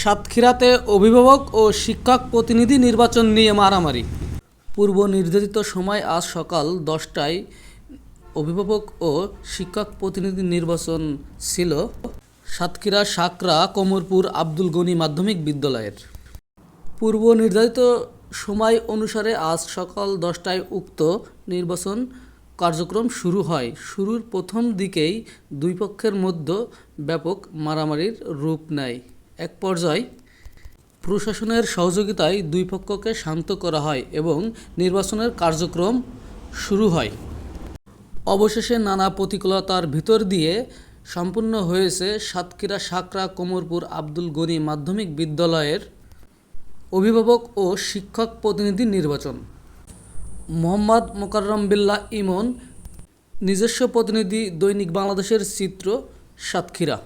সাতক্ষীরাতে অভিভাবক ও শিক্ষক প্রতিনিধি নির্বাচন নিয়ে মারামারি। পূর্ব নির্ধারিত সময় আজ সকাল দশটায় অভিভাবক ও শিক্ষক প্রতিনিধি নির্বাচন ছিল সাতক্ষীরা সাকরা কোমরপুর আব্দুল গনি মাধ্যমিক বিদ্যালয়ের। পূর্ব নির্ধারিত সময় অনুসারে আজ সকাল দশটায় উক্ত নির্বাচন কার্যক্রম শুরু হয়। শুরুর প্রথম দিকেই দুই পক্ষের মধ্যে ব্যাপক মারামারির রূপ নেয়। এক পর্যায়ে প্রশাসনের সহযোগিতায় দুই পক্ষকে শান্ত করা হয় এবং নির্বাচনের কার্যক্রম শুরু হয়। অবশেষে নানা প্রতিকূলতার ভিতর দিয়ে সম্পূর্ণ হয়েছে সাতক্ষীরা সাকরা কোমরপুর আব্দুল গনি মাধ্যমিক বিদ্যালয়ের অভিভাবক ও শিক্ষক প্রতিনিধি নির্বাচন। মোহাম্মদ মোকাররম বিল্লা ইমন নিজস্ব প্রতিনিধি দৈনিক বাংলাদেশের চিত্র সাতক্ষীরা।